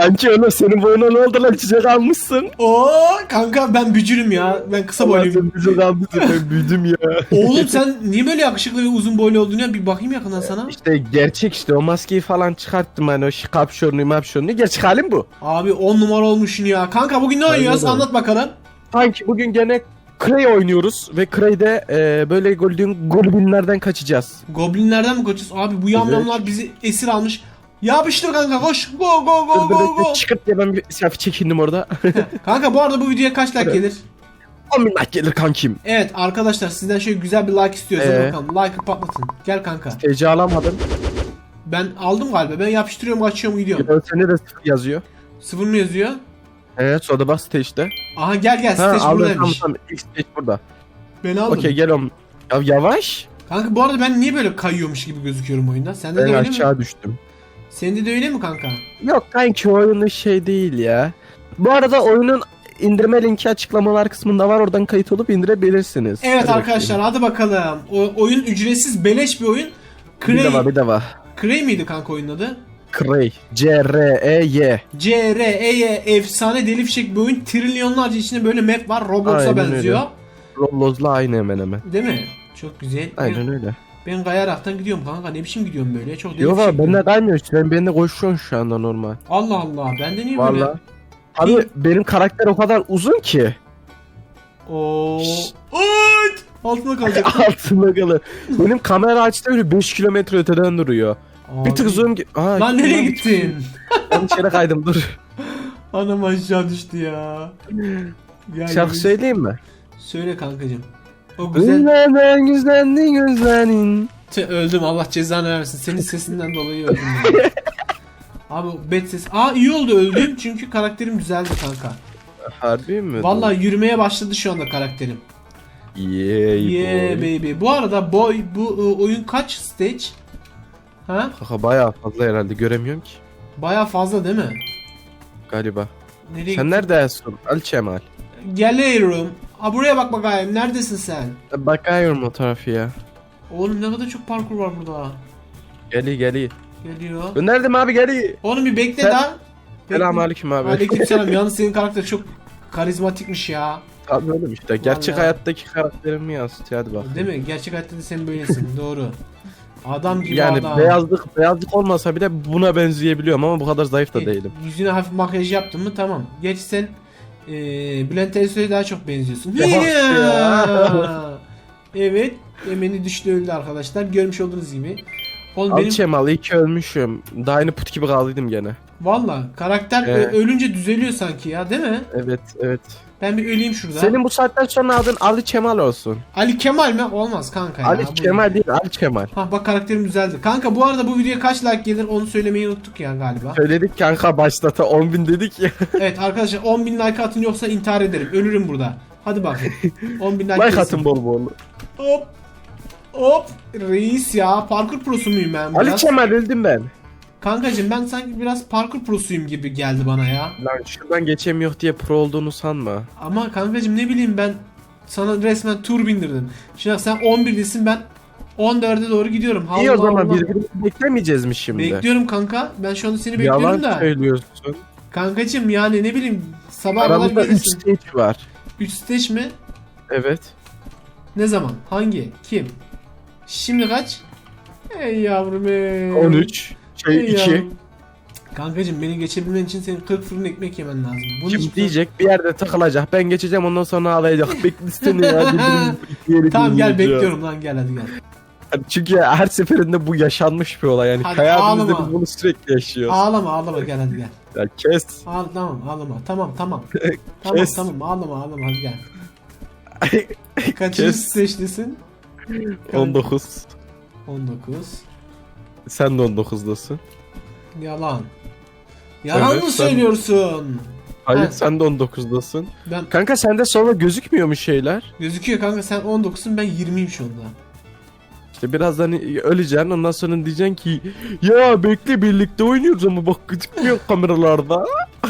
Kanki öyle senin boyuna ne oldu lan çiçek almışsın. Oo kanka ben bücürüm ya. Ben kısa boyluyum. Sen çiçek almışsın ben büyüdüm ya. Oğlum sen niye böyle yakışıklı ve uzun boylu oldun ya? Bir bakayım yakından sana. İşte gerçek işte o maskeyi falan çıkarttım hani o şi- kapşonlu mapşonlu gerçek halim bu. Abi 10 numara olmuşsun ya. Kanka bugün ne oynuyoruz? öyle. Anlat bakalım. Kanki bugün gene Cray oynuyoruz ve Cray'de e, böyle golden goblinlerden kaçacağız. Goblinlerden mi kaçıyoruz? Abi bu yamyamlar bizi esir almış. Yapıştır kanka koş. Go go go go go. Çıkıp diye ben bir selfie çekindim orada. Kanka bu arada bu videoya kaç like gelir? 10 bin like gelir kankim. Evet arkadaşlar sizden şöyle güzel bir like istiyoruz. Ee? bakalım. Like'ı patlatın. Gel kanka. TC alamadım. Ben aldım galiba. Ben yapıştırıyorum açıyorum gidiyorum. Sende de sıfır yazıyor. Sıfır mı yazıyor? Evet soda bas stage'de. Aha gel gel Ha stage tamam buradaymış. tamam. İlk stage burada. Ben aldım. Okey gel oğlum. Ya yavaş. Kanka bu arada ben niye böyle kayıyormuş gibi gözüküyorum oyunda? Sende de Ben öyle mi? aşağı düştüm. Sende de öyle mi kanka? Yok kanki oyunun şey değil ya. Bu arada oyunun indirme linki açıklamalar kısmında var. Oradan kayıt olup indirebilirsiniz. Evet Hadi arkadaşlar hadi bakalım. O, oyun ücretsiz beleş bir oyun. bakayım. Bir de var Cray, bir de var. Cray miydi kanka oyunun adı? Cray. C-R-E-Y. C-R-E-Y efsane deli fişek bir oyun. Trilyonlarca içinde böyle map var. Roblox'a benziyor. Rolloz'la aynı hemen hemen. Değil mi? Çok güzel. Aynen öyle. Ben kayaraktan gidiyorum kanka. Ne biçim gidiyorum böyle? Çok deli Yok fişek abi bir ben de oyun. kaymıyor işte. Ben, ben de koşuyorsun şu anda normal. Allah Allah. Ben de niye böyle? Valla. Abi benim karakter o kadar uzun ki. Oo. Şşş. Ayt! Altında kalacak. Altında kalı. Benim kamera açtı öyle 5 kilometre öteden duruyor. Bir tık Abi. zoom... gi- Aa, Lan nereye gittin? Ben içeri kaydım dur. Anam aşağı düştü ya. Gel, Şarkı söyleyeyim mi? Söyle kankacım. O güzel. Güzelden güzelliğin güzelin. Tüh, öldüm Allah cezanı versin. Senin sesinden dolayı öldüm. ya. Abi bet ses. Aa iyi oldu öldüm çünkü karakterim düzeldi kanka. Harbi mi? Vallahi yürümeye başladı şu anda karakterim. Yeah, Yeah boy. baby. Bu arada boy bu e, oyun kaç stage? Ha? Kaka bayağı fazla herhalde göremiyorum ki. Baya fazla değil mi? Galiba. Nereye Sen gittin? neredesin? Ali Çemal. Geliyorum. Ha buraya bak bakayım. Neredesin sen? Bakıyorum o tarafı ya. Oğlum ne kadar çok parkur var burada. Geli geli. Geliyor. Gönderdim abi geli. Oğlum bir bekle Sen- daha. Selamünaleyküm abi. Aleykümselam. Yalnız senin karakter çok karizmatikmiş ya. Abi öyle işte. Gerçek Vallahi. hayattaki karakterimi yansıtıyor hadi bak. Değil mi? Gerçek hayatta da sen böylesin. Doğru. Adam gibi Yani adam. beyazlık beyazlık olmasa bile buna benzeyebiliyorum ama bu kadar zayıf da E, değilim. Yüzüne hafif makyaj yaptın mı tamam. Geç sen e, Bülent Ersoy'a daha çok benziyorsun. Ya evet. Emeni düştü öldü arkadaşlar. Görmüş olduğunuz gibi. Oğlum Ali benim Çemal iyi ki ölmüşüm. Daha aynı put gibi kaldıydım gene. Valla karakter ö- ölünce düzeliyor sanki ya değil mi? Evet evet. Ben bir öleyim şurada. Senin bu saatten sonra adın Ali Çemal olsun. Ali Kemal mi? Olmaz kanka ya. Ali Bu- Kemal değil Ali Kemal. Ha bak karakterim düzeldi. Kanka bu arada bu videoya kaç like gelir onu söylemeyi unuttuk ya galiba. Söyledik kanka başlata 10 bin dedik ya. evet arkadaşlar 10.000 like atın yoksa intihar ederim. Ölürüm burada. Hadi bakın. 10.000 like, like gelsin. atın bol bol. Hop. Hop. Reis ya. Parkur prosu muyum ben Ali biraz? Kemal öldüm ben. Kankacım ben sanki biraz parkur prosuyum gibi geldi bana ya. Lan şuradan geçemiyor diye pro olduğunu sanma. Ama kankacım ne bileyim ben sana resmen tur bindirdim. Şimdi sen 11'desin ben 14'e doğru gidiyorum. İyi o Allah zaman Allah. birbirimizi beklemeyeceğiz mi şimdi? Bekliyorum kanka. Ben şu anda seni bekliyorum Yalan da. söylüyorsun. Kankacım yani ne bileyim sabah kadar Aramızda 3 gelirsin. stage var. 3 stage mi? Evet. Ne zaman? Hangi? Kim? Şimdi kaç? Ey yavrum ey. 13. Şey Ey 2. yavrum. Kankacım beni geçebilmen için senin 40 fırın ekmek yemen lazım. Bunu Kim diyecek bir yerde takılacak. Ben geçeceğim ondan sonra ağlayacak. Beklisini ya. birbirimizi Tamam gel bekliyorum lan gel hadi gel. Çünkü her seferinde bu yaşanmış bir olay. Yani Hadi hayatımızda ağlama. biz bunu sürekli yaşıyoruz. Ağlama ağlama gel hadi gel. Ya kes. Ağla, tamam ağlama tamam tamam. tamam Kes. tamam ağlama ağlama hadi gel. Kaçıncı Kes. stage'desin? 19. 19. Sen de 19'dasın. Yalan. Yalan Evet, mı sen- söylüyorsun? Hayır Ha. sen de 19'dasın. Ben Kanka sende sonra gözükmüyor mu şeyler? gözüküyor kanka sen 19'sun ben 20'yim şu anda. İşte birazdan öleceksin ondan sonra diyeceksin ki ya bekle birlikte oynuyoruz ama bak gözükmüyor kameralarda.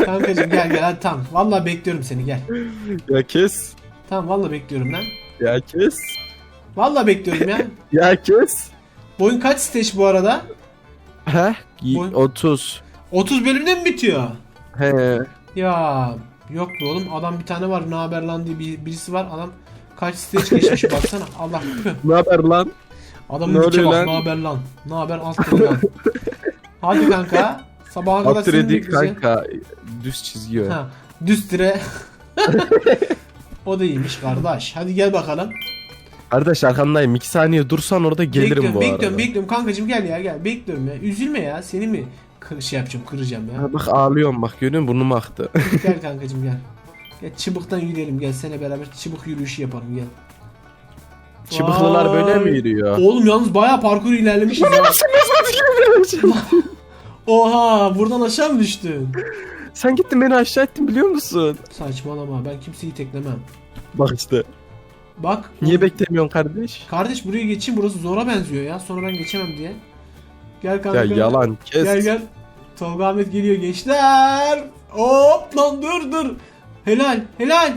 Kankacım gel gel hadi tamam. Vallahi bekliyorum seni gel. Ya kes. Tamam vallahi bekliyorum lan. Ya kes. Vallahi bekliyorum ya. Ya kes. Boyun kaç stage bu arada? He? Boy- 30. 30 bölümde mi bitiyor? He. Ya yok be oğlum adam bir tane var ne haber lan diye bir, birisi var adam kaç stage geçmiş baksana Allah. Ne haber lan? Adamın dike bak ne haber lan ne haber alt lan. Hadi kanka sabaha kadar seni Upgrade bekleyeceğim. kanka. Düz çizgi. Ha, düz tire. o da iyiymiş kardeş. Hadi gel bakalım. Kardeş arkandayım. 2 saniye dursan orada gelirim bekliyorum, bu bekliyorum, arada. bekliyorum. Kankacım gel ya gel. Bekliyorum ya. Üzülme ya. Seni mi kır, şey yapacağım, kıracağım ya. Ha, bak ağlıyorum bak görüyor musun? Burnum aktı. gel kankacım gel. Gel çıbıktan yürüyelim. Gel sene beraber çıbık yürüyüşü yapalım gel. Çıbıklılar böyle mi Vay. yürüyor? Oğlum yalnız bayağı parkur ilerlemişiz ya. Oha buradan aşağı mı düştün? Sen gittin beni aşağı ettin biliyor musun? Saçmalama ben kimseyi teklemem. Bak işte. Bak. Niye beklemiyorsun kardeş? Kardeş buraya geçeyim burası zora benziyor ya. Sonra ben geçemem diye. Gel kanka. Ya yalan kes. Gel gel. Tolga Ahmet geliyor gençler. Hop lan dur dur. Helal helal.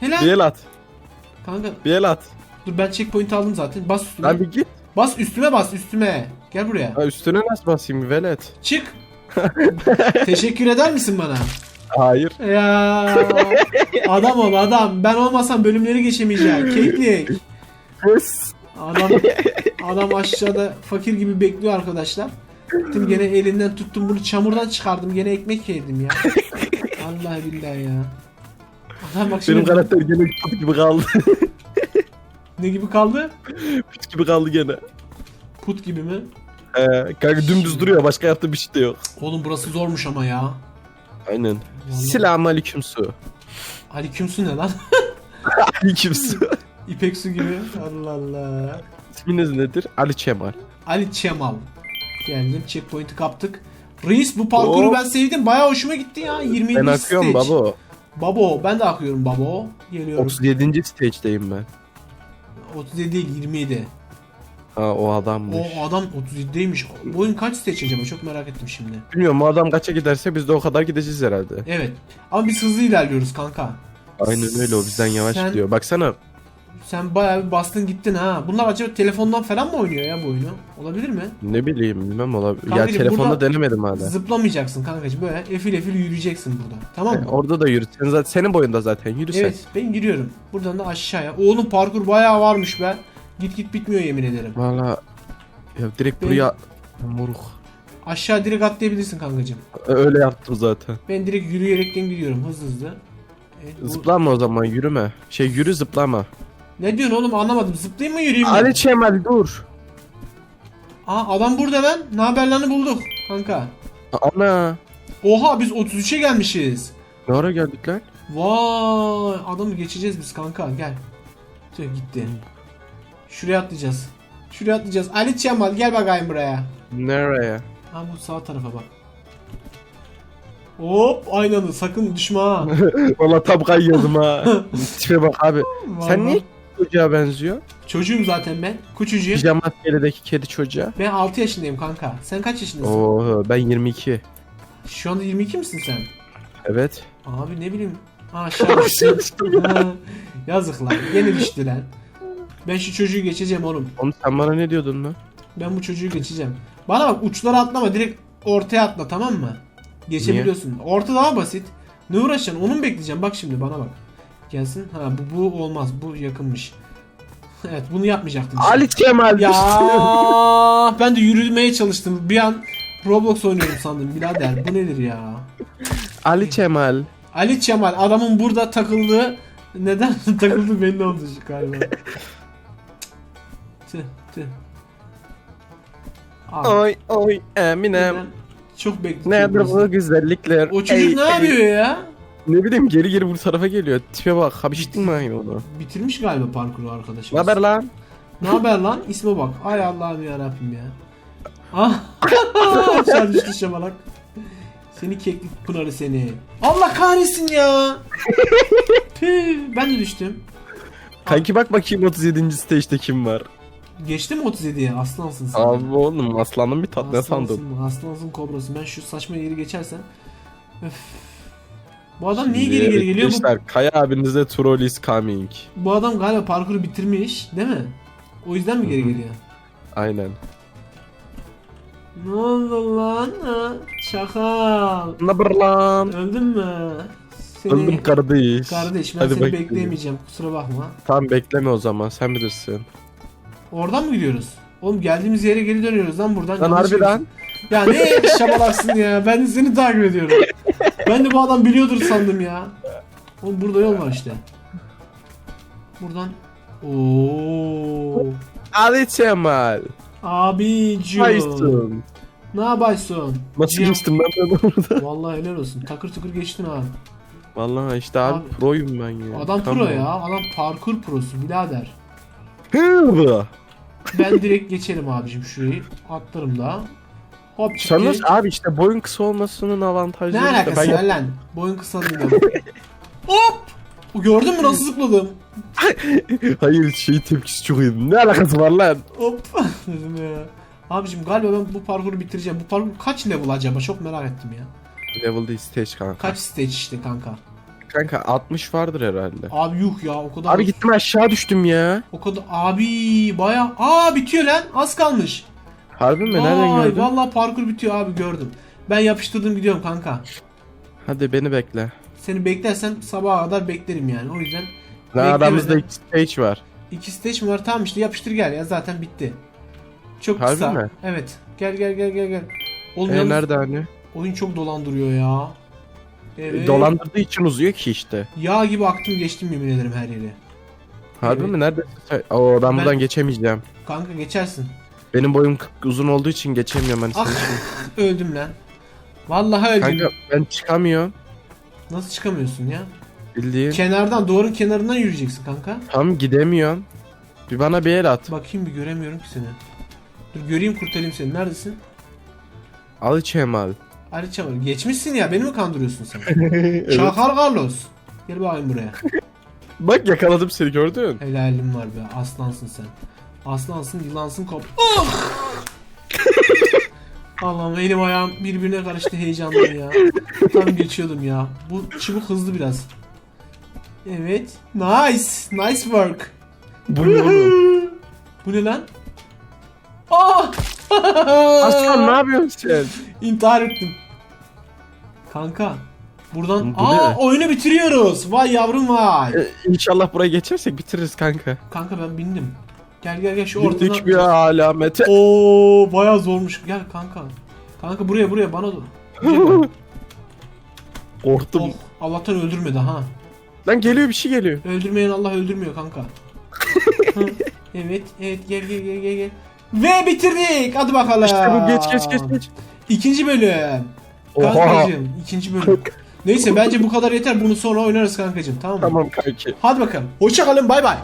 Helal. Bir el at. Kanka Bir el at. dur ben checkpoint aldım zaten. Bas üstüme. Lan bir git. Bas üstüme bas üstüme. Gel buraya. Ha, üstüne nasıl basayım velet? Çık. Teşekkür eder misin bana? Hayır. Ya adam ol adam. Ben olmasam bölümleri geçemeyeceğim. Keklik. Kız. Adam adam aşağıda fakir gibi bekliyor arkadaşlar. Gittim gene elinden tuttum bunu çamurdan çıkardım gene ekmek yedim ya. Allah billahi ya. Adam bak şimdi Benim karakter gene put gibi kaldı. ne gibi kaldı? put gibi kaldı gene. Put gibi mi? Ee, kanka dümdüz duruyor başka yaptığı bir şey de yok. Oğlum burası zormuş ama ya. Aynen. Selamun aleyküm su. Ali Kümsü ne lan? Aleyküm su. İpek su gibi. Allah Allah. İsminiz nedir? Ali Çemal. Ali Çemal. Geldim checkpoint'i kaptık. Reis bu parkuru Oo. ben sevdim. Bayağı hoşuma gitti ya. 27. Ben akıyorum stage. babo. Babo ben de akıyorum babo. Geliyorum. 37. stage'deyim ben. 37 değil 27. Ha o adammış. O adam 37'deymiş. Bu oyun kaç acaba? Çok merak ettim şimdi. Bilmiyorum o adam kaça giderse biz de o kadar gideceğiz herhalde. Evet. Ama biz hızlı ilerliyoruz kanka. Aynen öyle o bizden yavaş Sen- gidiyor. Baksana Sen bayağı bir bastın gittin ha. Bunlar acaba telefondan falan mı oynuyor ya bu oyunu? Olabilir mi? ne bileyim bilmem olabilir. Ya telefonda burada- denemedim hala. Zıplamayacaksın kankacığım. Böyle efil efil yürüyeceksin burada. Tamam mı? E, orada da yürü. Sen zaten senin boyunda zaten yürü sen. Evet ben yürüyorum. Buradan da aşağıya. Oğlum parkur bayağı varmış be. Git git bitmiyor yemin ederim. Valla ya direkt Ben- buraya moruk. Aşağı direkt atlayabilirsin kankacığım. Öyle yaptım zaten. Ben direkt yürüyerekten gidiyorum hızlı hızlı. Evet, bu- Zıplama o zaman yürüme. Şey yürü zıplama. Ne diyorsun oğlum anlamadım. Zıplayayım mı yürüyeyim mi? Ali Çemal dur. Aa adam burada lan. Ne haberlerini bulduk kanka. Ana. Oha biz 33'e gelmişiz. Ne ara geldik lan? Vay adamı geçeceğiz biz kanka gel. Tüh gitti. Şuraya atlayacağız. Şuraya atlayacağız. Ali Çemal gel bakayım buraya. Nereye? Ha bu sağ tarafa bak. Hop aynalı sakın düşme ha. Valla tam kayıyordum ha. Tipe bak abi. Sen Vallahi. niye çocuğa benziyor? Çocuğum zaten ben. Küçücüğüm. Pijama maskeledeki kedi çocuğa. Ben 6 yaşındayım kanka. Sen kaç yaşındasın? Oo ben 22. Şu anda 22 misin sen? Evet. Abi ne bileyim. Ha aşağı düştü. Yazık lan. Gene düştü lan. Ben şu çocuğu geçeceğim oğlum. Oğlum sen bana ne diyordun lan? Ben bu çocuğu geçeceğim. Bana bak uçlara atlama direkt ortaya atla tamam mı? Geçebiliyorsun. Orta daha basit. Ne uğraşacaksın? Onu mu bekleyeceğim? Bak şimdi bana bak. Gelsin. Ha bu, bu olmaz. Bu yakınmış. evet bunu yapmayacaktım. Ali Kemal. Ya ben de yürümeye çalıştım. Bir an Roblox oynuyorum sandım birader. Bu nedir ya? Ali Kemal. Ali Çemal adamın burada takıldığı neden takıldığı belli oldu galiba. Tüh tüh. Abi, Oy oy Eminem. Çok Nedir bekliyorum. bu güzellikler? O çocuk Ey, ne ey. yapıyor ya? Ne bileyim geri geri bu tarafa geliyor. Tipe bak. Habiştin mi aynı onu? Bitirmiş galiba parkuru arkadaşımız. Ne haber lan? Ne haber lan? İsme bak. Ay Allah'ım ya Rabbim ya. Ah. Aşağı düştü şamalak. Seni keklik pınarı seni. Allah kahretsin ya. Tüh, ben de düştüm. Kanki bak bakayım 37. stage'de kim var? Geçti mi 37'ye? Aslansın sen. Abi oğlum aslanın bir tat ne sandın? Aslansın, kobrası. Ben şu saçma yeri geçersem. Öf. Bu adam niye geri geri geliyor? Bu, Gençler Kaya abinize troll is coming. bu adam galiba parkuru bitirmiş değil mi? O yüzden mi geri geliyor? Aynen. Ne oldu lan? Ha? Şakal. Ne haber lan? Öldün mü? Seni... Öldüm kardeş. Kardeş ben Hadi seni bakayım. bekleyemeyeceğim kusura bakma. Tamam bekleme o zaman sen bilirsin. Oradan mı gidiyoruz? Oğlum geldiğimiz yere geri dönüyoruz lan buradan. Lan harbiden. Ya ne şabalaksın ya ben seni takip ediyorum. Ben de bu adam biliyordur sandım ya. Oğlum burada yol var işte. Buradan. Oo. Ali Cemal. Abicim. Aysun. Ne yapıyorsun? Nasıl geçtim ben ben orada? Vallahi helal olsun. Takır tukur geçtin abi. Vallahi işte abi, Abi. proyum ben ya. Adam Tamam. pro ya. Adam parkur prosu birader. Hı. Ben direkt geçerim abicim şurayı. Atlarım da. Hop çık Sen geri- nasıl abi işte boyun kısa olmasının avantajı. Ne alakası ben var lan? Boyun kısa değil. Hop! Gördün mü nasıl zıpladım? Hayır şey tepkisi çok iyi. Ne alakası var lan? Hop! Dedim ya. Abicim galiba ben bu parkuru bitireceğim. Bu parkur kaç level acaba? Çok merak ettim ya. Level değil stage kanka. Kaç stage işte kanka. Kanka 60 vardır herhalde. Abi yuh ya o kadar. Abi gittim aşağı düştüm ya. O kadar. Abi baya. Aa bitiyor lan. Az kalmış. Harbi mi? Nereden Vay, gördün? Vallahi parkur bitiyor abi gördüm. Ben yapıştırdım gidiyorum kanka. Hadi beni bekle. Seni beklersen sabaha kadar beklerim yani. O yüzden Ne Beklemeden- aramızda iki stage var. iki stage mi var? Tamam işte yapıştır gel ya zaten bitti. Çok Harbi kısa. mi? Evet. Gel gel gel gel gel. Oğlum E yalnız nerede hani? oyun çok dolandırıyor ya. Evet. Dolandırdığı için uzuyor ki işte. Yağ gibi aktım geçtim yemin ederim her yeri. Harbi Evet. mi? Nerede? Oo ben, Ben- buradan geçemeyeceğim. Kanka geçersin. Benim boyum uzun olduğu için geçemiyorum hani Ah. Öldüm lan. Vallahi öldüm. Kanka ben çıkamıyorum. Nasıl çıkamıyorsun ya? Bildiğin. Kenardan duvarın kenarından yürüyeceksin kanka. Tam gidemiyorum. Bir bana bir el at. Bakayım bir göremiyorum ki seni. Dur göreyim kurtarayım seni. Neredesin? Al Cemal. Ali Çavar. Geçmişsin ya. Beni mi kandırıyorsun sen? Şakal Carlos. Gel bakayım buraya. Bak yakaladım seni gördün. Helalim var be. Aslansın sen. Aslansın, yılansın kop. Allah'ım elim ayağım birbirine karıştı heyecandan ya. Tam geçiyordum ya. Bu çubuk hızlı biraz. Evet. Nice. Nice work. Bu ne oğlum? Bu ne lan? Ah! Aslan ne yapıyorsun sen? İntihar ettim. Kanka. Buradan Bu aa ne? oyunu bitiriyoruz. Vay yavrum vay. Ee, İnşallah buraya geçersek bitiririz kanka. Kanka ben bindim. Gel gel gel şu. Gittik bir alamete. Oo bayağı zormuş. Gel kanka. Kanka buraya buraya bana dur. Korktum. oh, Allah'tan öldürmedi ha. Lan geliyor bir şey geliyor. Öldürmeyen Allah öldürmüyor kanka. Hı, evet evet gel gel gel gel gel. Ve bitirdik. Hadi bakalım. İşte bu geç geç geç geç. İkinci bölüm. Oha. Kankacığım ikinci bölüm. Neyse bence bu kadar yeter. Bunu sonra oynarız kankacığım tamam mı? Tamam kanki. Hadi bakalım. Hoşça kalın bay bay.